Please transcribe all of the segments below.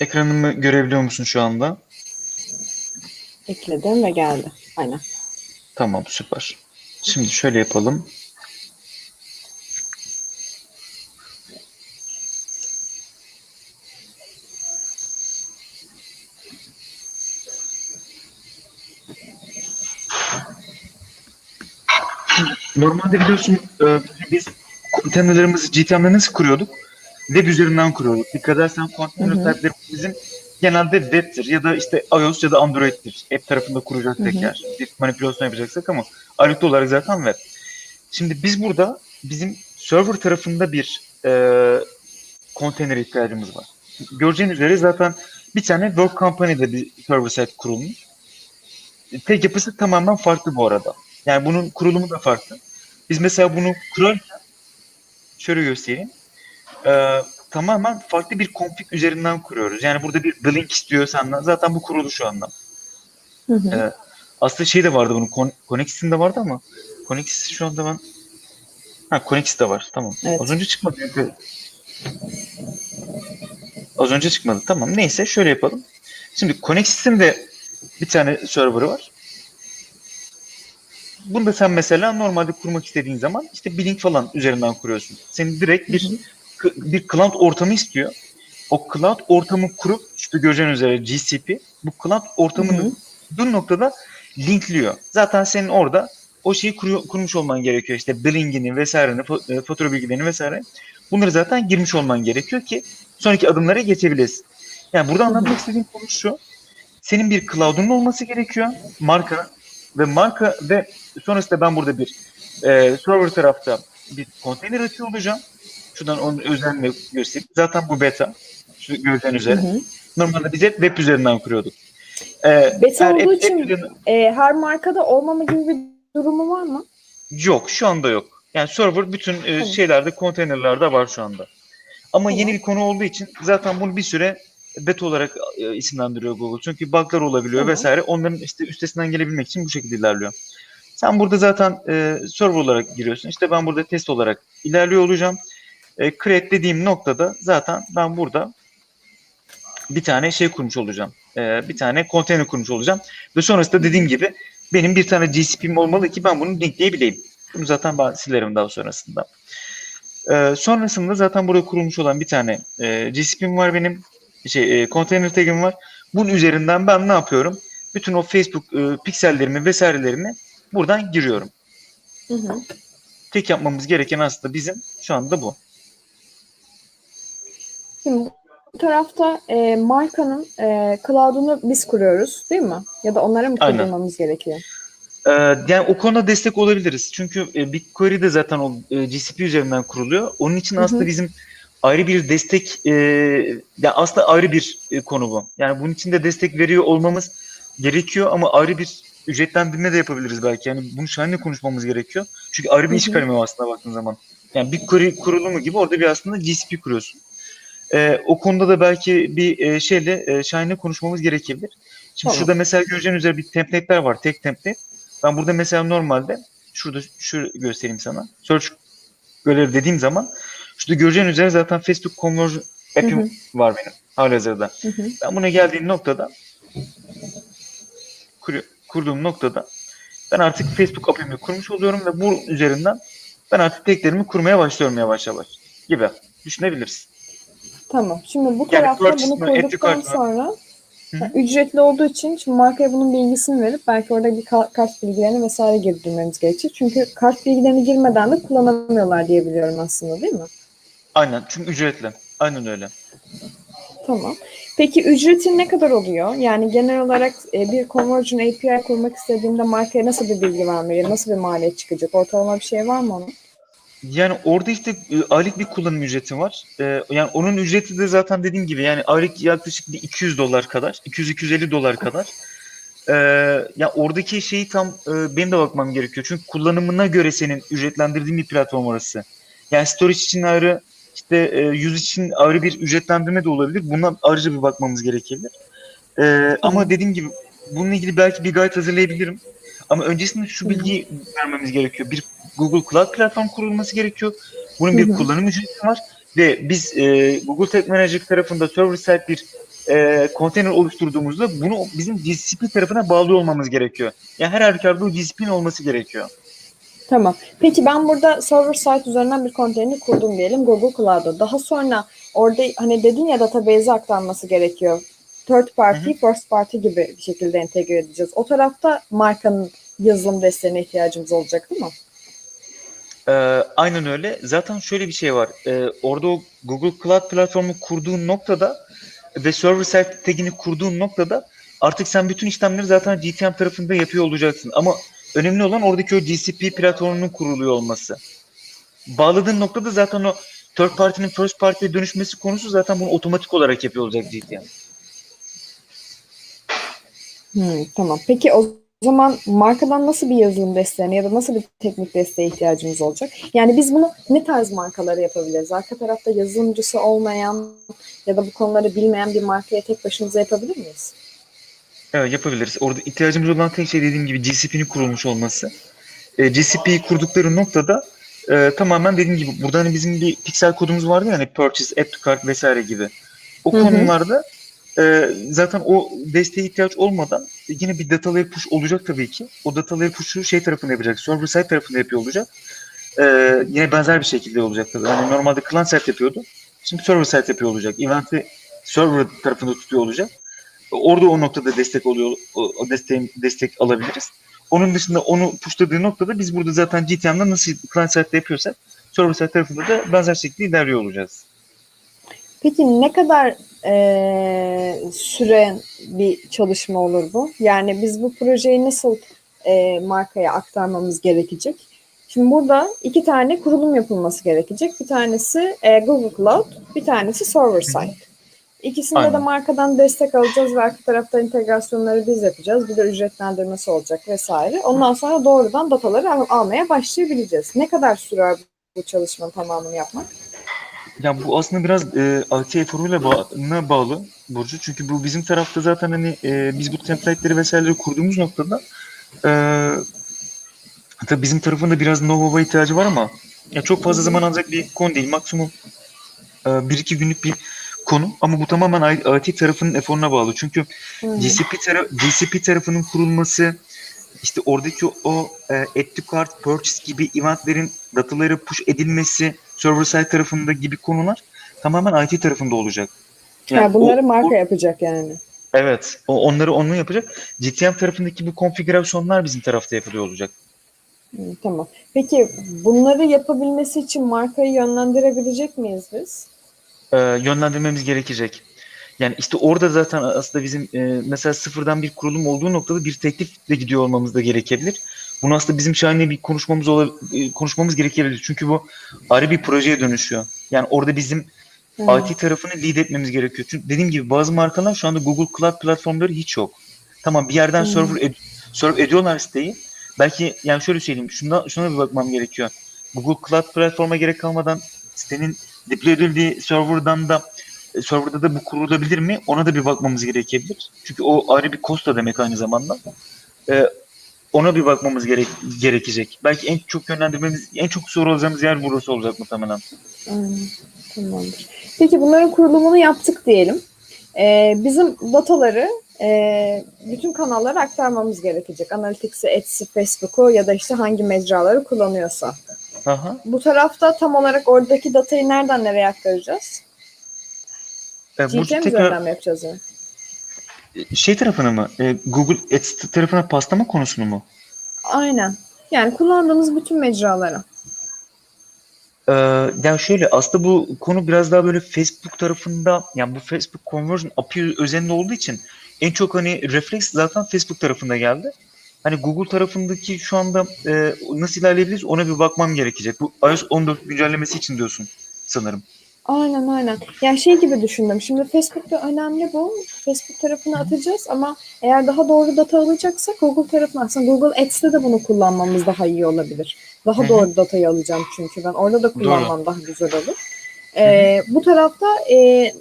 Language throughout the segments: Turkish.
Ekranımı görebiliyor musun şu anda? Ekledim ve geldi. Aynen. Tamam süper. Şimdi şöyle yapalım. Normalde biliyorsun e, biz konteynerlarımızı GTM'de nasıl kuruyorduk? Web üzerinden kuruyorduk. Dikkat edersen hı. type'lerimiz bizim genelde web'tir ya da işte iOS ya da Android'tir. App tarafında kuracaksak Hı hı. eğer. Bir manipülasyon yapacaksak ama ağırlıklı olarak zaten web. Şimdi biz burada bizim server tarafında bir e, konteyner ihtiyacımız var. Göreceğiniz üzere zaten bir tane Work Company'de bir server site kurulmuş. Tek yapısı tamamen farklı bu arada. Yani bunun kurulumu da farklı. Biz mesela bunu kurarken şöyle göstereyim. Ee, tamamen farklı bir config üzerinden kuruyoruz. Yani burada bir the link istiyor senden. Zaten bu kurulu şu anda. Hı hı. Evet. Aslında şey de vardı bunun. Con- Connexis'in de vardı ama Connexis şu anda ben Ha Connexis de var. Tamam. Evet. Az önce çıkmadı. çünkü. Az önce çıkmadı. Tamam. Neyse şöyle yapalım. Şimdi Connexis'in de bir tane server'ı var. Bunu da sen mesela normalde kurmak istediğin zaman işte Blink falan üzerinden kuruyorsun. Senin direkt bir bir cloud ortamı istiyor. O cloud ortamı kurup işte göreceğin üzere GCP bu cloud ortamını bu noktada linkliyor. Zaten senin orada o şeyi kuruyor, kurmuş olman gerekiyor. İşte billingini vesaireni, e, fatura bilgilerini vesaire. Bunları zaten girmiş olman gerekiyor ki sonraki adımlara geçebilesin. Yani burada anlatmak istediğim konu şu. Senin bir cloud'un olması gerekiyor. Marka ve marka ve sonrasında ben burada bir e, server tarafta bir konteyner açıyor olacağım. Şuradan onun özelliğini göstereyim. Zaten bu beta. Şu gördüğün Hı üzere. hı. Normalde biz hep web üzerinden kuruyorduk. Ee, Beta olduğu app- için- üzerinden- E, her markada olmama gibi bir durumu var mı? Yok şu anda yok. Yani server bütün e, şeylerde konteynerlerde var şu anda. Ama Tamam. yeni bir konu olduğu için zaten bunu bir süre beta olarak e, isimlendiriyor Google. Çünkü bug'lar olabiliyor Tamam. vesaire. Onların işte üstesinden gelebilmek için bu şekilde ilerliyor. Sen burada zaten e, server olarak giriyorsun. İşte ben burada test olarak ilerliyor olacağım. E, create dediğim noktada zaten ben burada bir tane şey kurmuş olacağım. E, bir tane konteyner kurmuş olacağım. Ve sonrasında dediğim gibi benim bir tane GCP'm olmalı ki ben bunu linkleyebileyim. Bunu zaten ben silerim daha sonrasında. Ee, sonrasında zaten burada kurulmuş olan bir tane e, GCP'm var benim. Şey, e, container tag'im var. Bunun üzerinden ben ne yapıyorum? Bütün o Facebook e, piksellerimi vesairelerimi buradan giriyorum. Hı hı. Tek yapmamız gereken aslında bizim şu anda bu. Şimdi bu tarafta e, markanın e, cloud'unu biz kuruyoruz değil mi? Ya da onlara mı Aynen. kurdurmamız gerekiyor? Ee, yani o konuda destek olabiliriz. Çünkü e, BigQuery de zaten o e, GCP üzerinden kuruluyor. Onun için aslında bizim ayrı bir destek, e, ya aslında ayrı bir e, konu bu. Yani bunun için de destek veriyor olmamız gerekiyor ama ayrı bir ücretlendirme de yapabiliriz belki. Yani bunu şahane konuşmamız gerekiyor. Çünkü ayrı bir iş kalemi aslında baktığın zaman. Yani BigQuery kurulumu gibi orada bir aslında GCP kuruyorsun. E, o konuda da belki bir e, şeyle e, şahane konuşmamız gerekebilir. Şimdi Tamam. şurada mesela göreceğin üzere bir template'ler var. Tek template. Ben burada mesela normalde şurada şu göstereyim sana. Search görev dediğim zaman şurada göreceğin üzere zaten Facebook Conversion app'im Hı hı. var benim halihazırda. Hı hı. Ben buna geldiğim noktada kur- kurduğum noktada ben artık Facebook app'imi kurmuş oluyorum ve bu üzerinden ben artık teklerimi kurmaya başlıyorum yavaş yavaş gibi düşünebiliriz. Tamam. Şimdi bu tarafta bunu mı, mı? sonra Hı hı. ücretli olduğu için şimdi markaya bunun bilgisini verip belki orada bir ka- kart bilgilerini vesaire girdirmemiz gerekecek. Çünkü kart bilgilerini girmeden de kullanamıyorlar diye biliyorum aslında değil mi? Aynen çünkü ücretli. Aynen öyle. Tamam. Peki ücreti ne kadar oluyor? Yani genel olarak e, bir conversion API kurmak istediğimde markaya nasıl bir bilgi vermeliyim? Nasıl bir maliyet çıkacak? Ortalama bir şey var mı onun? Yani orada işte e, aylık bir kullanım ücreti var. E, yani onun ücreti de zaten dediğim gibi yani aylık yaklaşık bir 200 dolar kadar, 200-250 dolar kadar. E, ya oradaki şeyi tam e, benim de bakmam gerekiyor. Çünkü kullanımına göre senin ücretlendirdiğin bir platform orası. Yani storage için ayrı, işte e, yüz için ayrı bir ücretlendirme de olabilir. Buna ayrıca bir bakmamız gerekebilir. E, ama dediğim gibi bununla ilgili belki bir guide hazırlayabilirim. Ama öncesinde şu bilgiyi vermemiz gerekiyor. Bir Google Cloud platform kurulması gerekiyor. Bunun bir Hı hı. kullanım ücreti var ve biz e, Google Tag Manager tarafında server side bir e, konteyner oluşturduğumuzda bunu bizim GCP tarafına bağlı olmamız gerekiyor. Yani her halükarda o GCP'nin olması gerekiyor. Tamam. Peki ben burada server site üzerinden bir konteyner kurdum diyelim Google Cloud'a. Daha sonra orada hani dedin ya database'e aktarması gerekiyor. Third party, first party gibi bir şekilde entegre edeceğiz. O tarafta markanın yazılım desteğine ihtiyacımız olacak değil mi? Ee, aynen öyle. Zaten şöyle bir şey var. Ee, orada o Google Cloud platformu kurduğun noktada ve server side tagini kurduğun noktada artık sen bütün işlemleri zaten GTM tarafında yapıyor olacaksın. Ama önemli olan oradaki o GCP platformunun kuruluyor olması. Bağladığın noktada zaten o third party'nin first party'ye dönüşmesi konusu zaten bunu otomatik olarak yapıyor olacak GTM. Hmm, tamam. Peki o zaman markadan nasıl bir yazılım desteğine ya da nasıl bir teknik desteğe ihtiyacımız olacak? Yani biz bunu ne tarz markalara yapabiliriz? Arka tarafta yazılımcısı olmayan ya da bu konuları bilmeyen bir markaya tek başımıza yapabilir miyiz? Evet yapabiliriz. Orada ihtiyacımız olan tek şey dediğim gibi GCP'nin kurulmuş olması. E, GCP'yi kurdukları noktada e, tamamen dediğim gibi burada hani bizim bir piksel kodumuz vardı ya hani purchase, add to cart vesaire gibi. O Hı hı. konularda e, zaten o desteğe ihtiyaç olmadan yine bir data layer push olacak tabii ki. O data layer push'u şey tarafında yapacak, server side tarafında yapıyor olacak. E, yine benzer bir şekilde olacak tabii. Hani normalde client side yapıyordu. Şimdi server side yapıyor olacak. Event'i server tarafında tutuyor olacak. Orada o noktada destek oluyor, desteğin, destek alabiliriz. Onun dışında onu pushladığı noktada biz burada zaten GTM'den nasıl client side'de yapıyorsak server side tarafında da benzer şekilde ilerliyor olacağız. Peki ne kadar eee süren bir çalışma olur bu? Yani biz bu projeyi nasıl eee, markaya aktarmamız gerekecek? Şimdi burada iki tane kurulum yapılması gerekecek. Bir tanesi eee, Google Cloud, bir tanesi server side. İkisinde de Aynen. markadan destek alacağız ve arka tarafta integrasyonları biz yapacağız. Bir de ücretlendirmesi olacak vesaire. Ondan sonra doğrudan dataları al- almaya başlayabileceğiz. Ne kadar sürer bu çalışmanın tamamını yapmak? Ya bu aslında biraz e, IT eforuyla ba- bağlı Burcu. Çünkü bu bizim tarafta zaten hani e, biz bu template'leri vesaireleri kurduğumuz noktada e, tabii bizim tarafında biraz know-how'a ihtiyacı var ama ya çok fazla zaman alacak bir konu değil. Maksimum e, bir iki günlük bir konu ama bu tamamen IT tarafının eforuna bağlı. Çünkü Hmm. GCP, tara- GCP tarafının kurulması, işte oradaki o e, add to cart, purchase gibi eventlerin dataları push edilmesi, server side tarafında gibi konular tamamen IT tarafında olacak. Ha, bunları o- marka o- yapacak yani. evet, o, onları onu yapacak. GTM tarafındaki bu konfigürasyonlar bizim tarafta yapılıyor olacak. Tamam. Peki bunları yapabilmesi için markayı yönlendirebilecek miyiz biz? E, yönlendirmemiz gerekecek. Yani işte orada zaten aslında bizim e, mesela sıfırdan bir kurulum olduğu noktada bir teklifle gidiyor olmamız da gerekebilir. Bunu aslında bizim şahane bir konuşmamız ola, e, konuşmamız gerekebilir. Çünkü bu ayrı bir projeye dönüşüyor. Yani orada bizim Hı. IT tarafını lead etmemiz gerekiyor. Çünkü dediğim gibi bazı markalar şu anda Google Cloud platformları hiç yok. Tamam bir yerden Hmm. server ed- serve ediyorlar siteyi. Belki yani şöyle söyleyeyim. Şuna, şuna bir bakmam gerekiyor. Google Cloud platforma gerek kalmadan sitenin deploy edildiği serverdan da serverda da bu kurulabilir mi? Ona da bir bakmamız gerekebilir. Çünkü o ayrı bir cost da demek aynı zamanda. Ee, ona bir bakmamız gerek, gerekecek. Belki en çok yönlendirmemiz, en çok soru alacağımız yer burası olacak muhtemelen. Aynen. Tamamdır. Peki bunların kurulumunu yaptık diyelim. Ee, bizim dataları e, bütün kanallara aktarmamız gerekecek. Analytics'i, Ads'i, Facebook'u ya da işte hangi mecraları kullanıyorsa. Aha. Bu tarafta tam olarak oradaki datayı nereden nereye aktaracağız? Burcu GTM tekrar üzerinden mi yapacağız yani? şey tarafına mı? E, Google Ads tarafına paslama konusunu mu? Aynen. Yani kullandığımız bütün mecralara. Ee, yani şöyle aslında bu konu biraz daha böyle Facebook tarafında yani bu Facebook Conversion API özelinde olduğu için en çok hani refleks zaten Facebook tarafında geldi. Hani Google tarafındaki şu anda e, nasıl ilerleyebiliriz ona bir bakmam gerekecek. Bu iOS 14 güncellemesi için diyorsun sanırım. Aynen aynen. Yani şey gibi düşündüm. Şimdi Facebook'ta önemli bu. Facebook tarafına atacağız ama eğer daha doğru data alacaksak Google tarafına aslında Google Ads'te de bunu kullanmamız daha iyi olabilir. Daha doğru datayı alacağım çünkü ben orada da kullanmam daha güzel olur. Ee, bu tarafta e,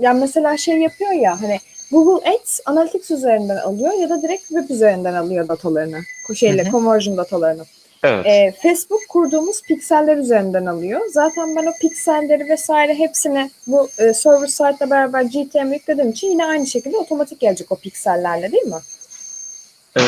yani mesela şey yapıyor ya hani Google Ads Analytics üzerinden alıyor ya da direkt web üzerinden alıyor datalarını. Şeyle Hı hı. conversion datalarını. Evet. Ee, Facebook kurduğumuz pikseller üzerinden alıyor. Zaten ben o pikselleri vesaire hepsini bu e, server site'le beraber GTM yüklediğim için yine aynı şekilde otomatik gelecek o piksellerle değil mi? Ee,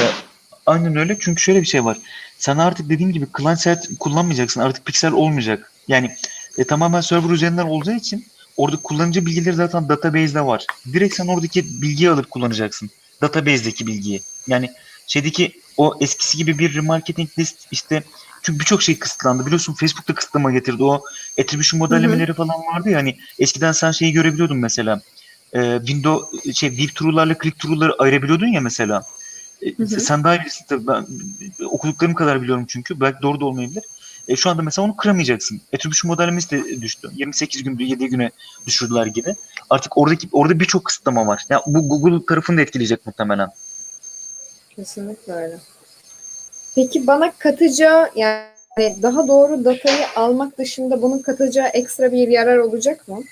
aynen öyle çünkü şöyle bir şey var. Sen artık dediğim gibi client side kullanmayacaksın. Artık piksel olmayacak. Yani e, tamamen server üzerinden olacağı için orada kullanıcı bilgileri zaten database'de var. Direkt sen oradaki bilgiyi alıp kullanacaksın. Database'deki bilgiyi. Yani şeydeki o eskisi gibi bir remarketing list işte çünkü birçok şey kısıtlandı. Biliyorsun Facebook'ta kısıtlama getirdi. O attribution modellemeleri falan vardı ya hani eskiden sen şeyi görebiliyordun mesela. E, window şey view true'larla click true'ları ayırabiliyordun ya mesela. E. Sen daha iyi bilirsin tabii. Ben okuduklarım kadar biliyorum çünkü. Belki doğru da olmayabilir. E, şu anda mesela onu kıramayacaksın. Attribution modellemesi de düştü. 28 gündü 7 güne düşürdüler gibi. Artık oradaki orada birçok kısıtlama var. Ya bu Google tarafını da etkileyecek muhtemelen. Kesinlikle öyle. Peki bana katacağı yani daha doğru datayı almak dışında bunun katacağı ekstra bir yarar olacak mı?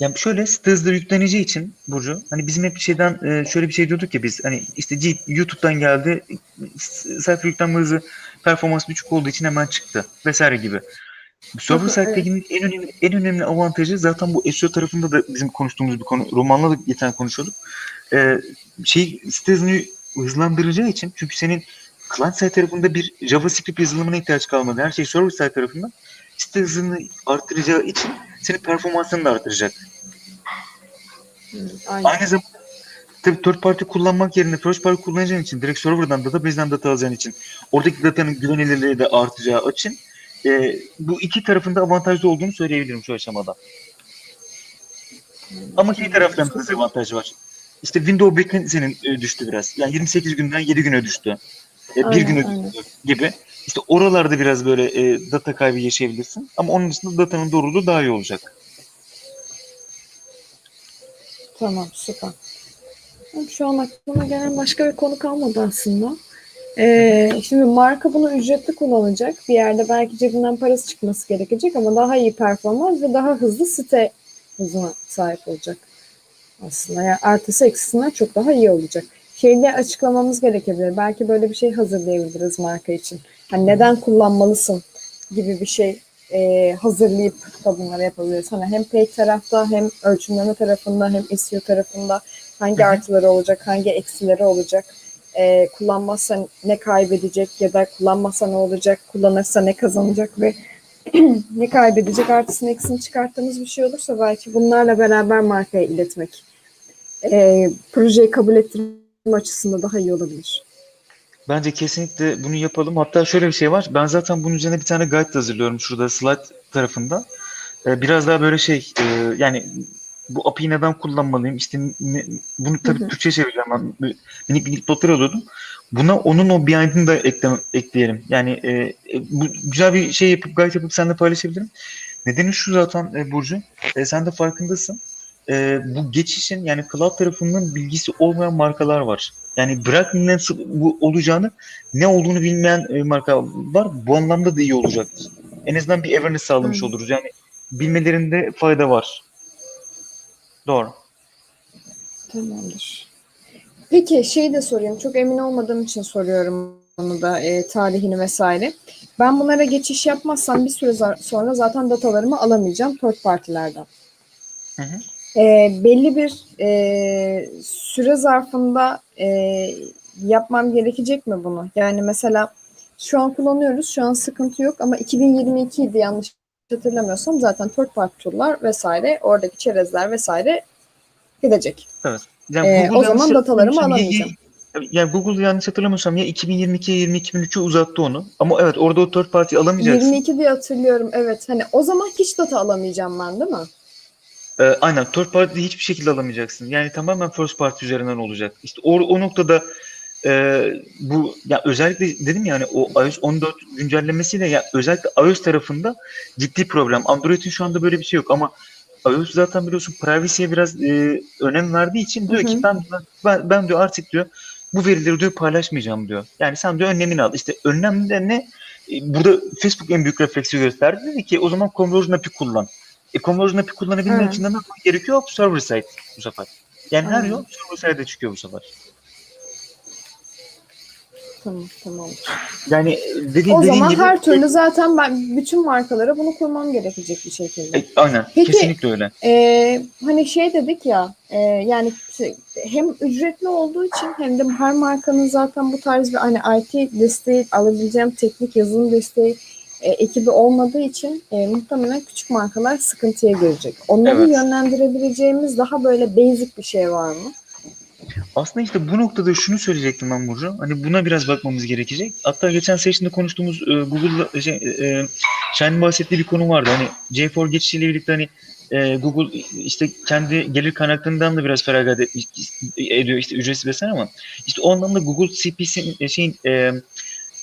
Yani şöyle site hızlı yükleneceği için Burcu hani bizim hep bir şeyden e, şöyle bir şey diyorduk ya biz hani işte YouTube'dan geldi sayfa yüklenme hızı performans düşük olduğu için hemen çıktı vesaire gibi. Server side'dekinin en önemli en önemli avantajı zaten bu SEO tarafında da bizim konuştuğumuz bir konu. Romanla da geçen konuşuyorduk. Ee, şey site hızını hızlandıracağı için çünkü senin client side tarafında bir JavaScript yazılımına ihtiyaç kalmadı. Her şey server side tarafından site hızını arttıracağı için senin performansını da artıracak. Hı, aynen. Aynı zamanda tabii third party kullanmak yerine first party kullanacağın için direkt serverdan database'den data alacağın için oradaki datanın güvenilirliği de artacağı için e, bu iki tarafında avantajlı olduğunu söyleyebilirim şu aşamada. Ama iki taraftan da dezavantajı var. İşte window backend senin e, düştü biraz. Yani 28 günden 7 güne düştü. E, bir Aynen, güne aynen. düştü gibi. İşte oralarda biraz böyle e, data kaybı yaşayabilirsin. Ama onun dışında datanın doğruluğu daha iyi olacak. Tamam süper. Şu an aklıma gelen başka bir konu kalmadı aslında. Ee, şimdi marka bunu ücretli kullanacak. Bir yerde belki cebinden parası çıkması gerekecek ama daha iyi performans ve daha hızlı site hızına sahip olacak. Aslında yani artısı eksisine çok daha iyi olacak. Şeyde açıklamamız gerekebilir. Belki böyle bir şey hazırlayabiliriz marka için. Hani neden kullanmalısın gibi bir şey e, hazırlayıp da bunları yapabiliriz. Hani hem pay tarafta hem ölçümleme tarafında hem SEO tarafında hangi artıları olacak, hangi eksileri olacak, e, kullanmazsa ne kaybedecek ya da kullanmazsa ne olacak, kullanırsa ne kazanacak ve ne kaybedecek artısını eksini çıkarttığımız bir şey olursa belki bunlarla beraber markaya iletmek e, projeyi kabul ettirme açısından daha iyi olabilir. Bence kesinlikle bunu yapalım. Hatta şöyle bir şey var. Ben zaten bunun üzerine bir tane guide de hazırlıyorum şurada slide tarafında. Ee, biraz daha böyle şey e, yani bu API'yi neden kullanmalıyım? İşte ne- bunu tabii Hı hı. Türkçe çevireceğim. Ben bir- minik minik notlar alıyordum. Buna onun o behind'ini da ekle, ekleyelim. Yani e, e, bu güzel bir şey yapıp guide yapıp seninle paylaşabilirim. Nedeni şu zaten e, Burcu. E, sen de farkındasın. E, bu geçişin yani cloud tarafının bilgisi olmayan markalar var. Yani bırak nasıl bu olacağını ne olduğunu bilmeyen e, marka var. Bu anlamda da iyi olacaktır. En azından bir awareness sağlamış oluruz. Yani bilmelerinde fayda var. Doğru. Tamamdır. Peki şey de sorayım. Çok emin olmadığım için soruyorum onu da e, tarihini vesaire. Ben bunlara geçiş yapmazsam bir süre sonra zaten datalarımı alamayacağım third partilerden. Hı hı. E, belli bir e, süre zarfında e, yapmam gerekecek mi bunu? Yani mesela şu an kullanıyoruz, şu an sıkıntı yok ama 2022 idi yanlış hatırlamıyorsam zaten third party tool'lar vesaire, oradaki çerezler vesaire gidecek. Yani Ee, o zaman datalarımı alamayacağım. ya- Yani Google yanlış hatırlamıyorsam ya 2022'ye 2023'e uzattı onu. Ama evet orada o third party alamayacaksın. 22 diye hatırlıyorum evet. Hani o zaman hiç data alamayacağım ben değil mi? Ee, aynen third party hiçbir şekilde alamayacaksın. Yani tamamen first party üzerinden olacak. İşte o, o noktada e, bu ya özellikle dedim yani o iOS 14 güncellemesiyle ya özellikle iOS tarafında ciddi problem. Android'in şu anda böyle bir şey yok ama iOS zaten biliyorsun privacy'ye biraz e, önem verdiği için diyor Hı hı. ki ben, ben ben diyor artık diyor bu verileri diyor paylaşmayacağım diyor. Yani sen diyor önlemini al. İşte önlem de ne? E, Burada Facebook en büyük refleksi gösterdi. Dedi ki o zaman conversion API kullan. E, conversion API kullanabilmen için de ne yapmak gerekiyor? Server side bu sefer. Yani her Aynen. yol server side'e çıkıyor bu sefer. Tamam tamam. Yani e, dedi, O dediğin zaman gibi her türlü zaten ben bütün markalara bunu kurmam gerekecek bir şekilde. E, aynen. Peki- Kesinlikle öyle. Ee, hani şey dedik ya e, yani hem ücretli olduğu için hem de her markanın zaten bu tarz bir hani IT desteği alabileceğim teknik yazılım desteği e, ekibi olmadığı için e, muhtemelen küçük markalar sıkıntıya girecek. Onları Evet. yönlendirebileceğimiz daha böyle basic bir şey var mı? Aslında işte bu noktada şunu söyleyecektim ben Burcu. Hani buna biraz bakmamız gerekecek. Hatta geçen session'da konuştuğumuz e, Google'la şey, e, e, Şahin'in bahsettiği bir konu vardı. Hani J4 geçişiyle birlikte hani e, Google işte kendi gelir kaynaklarından da biraz feragat etmiş, ediyor işte ücretsiz vesaire ama işte o anlamda Google CPC'nin e, şeyin e,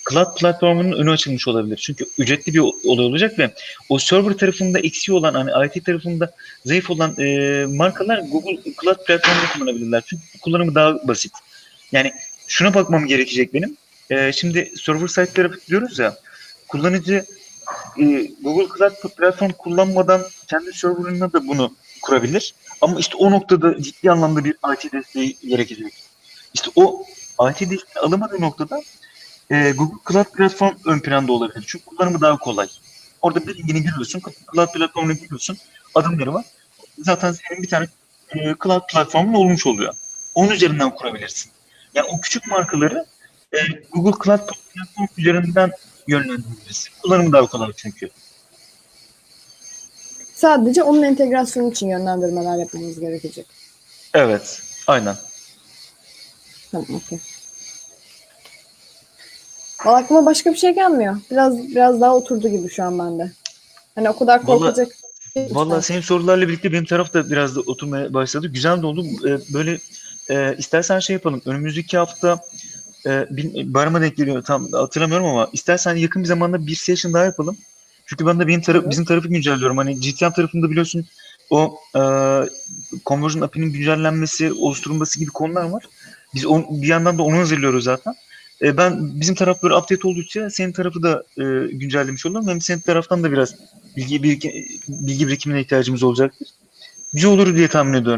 cloud platformunun önü açılmış olabilir. Çünkü ücretli bir olay olacak ve o server tarafında eksiği olan hani IT tarafında zayıf olan e, markalar Google Cloud platformunu kullanabilirler. Çünkü kullanımı daha basit. Yani şuna bakmam gerekecek benim. E, şimdi server site'lere diyoruz ya kullanıcı e, Google Cloud platform kullanmadan kendi serverına da bunu kurabilir. Ama işte o noktada ciddi anlamda bir IT desteği gerekecek. İşte o IT desteği alamadığı noktada e, Google Cloud platform ön planda olabilir. Çünkü kullanımı daha kolay. Orada bir linkini giriyorsun, Cloud platformuna giriyorsun, adımları var. Zaten senin bir tane e, Cloud platformun olmuş oluyor. Onun üzerinden kurabilirsin. Yani o küçük markaları e, Google Cloud platform üzerinden yönlendirebilirsin. Kullanımı daha kolay çünkü. Sadece onun entegrasyonu için yönlendirmeler yapmamız gerekecek. Evet, aynen. Tamam, okey. Valla aklıma başka bir şey gelmiyor. Biraz biraz daha oturdu gibi şu an bende. Hani o kadar Vallahi- korkacak. Vallahi senin sorularla birlikte benim taraf da biraz da oturmaya başladı. Güzel de oldu. Ee, böyle e, istersen şey yapalım. Önümüzdeki hafta e, bayrama denk geliyor tam hatırlamıyorum ama istersen yakın bir zamanda bir session daha yapalım. Çünkü ben de benim taraf, Evet. bizim tarafı güncelliyorum. Hani GTM tarafında biliyorsun o e, conversion API'nin güncellenmesi, oluşturulması gibi konular var. Biz on, bir yandan da onu hazırlıyoruz zaten. E, ben bizim taraf böyle update oldukça senin tarafı da e, güncellemiş olurum. Hem senin taraftan da biraz bilgi, bilgi, bilgi birikimine ihtiyacımız olacaktır. Güzel olur diye tahmin ediyorum.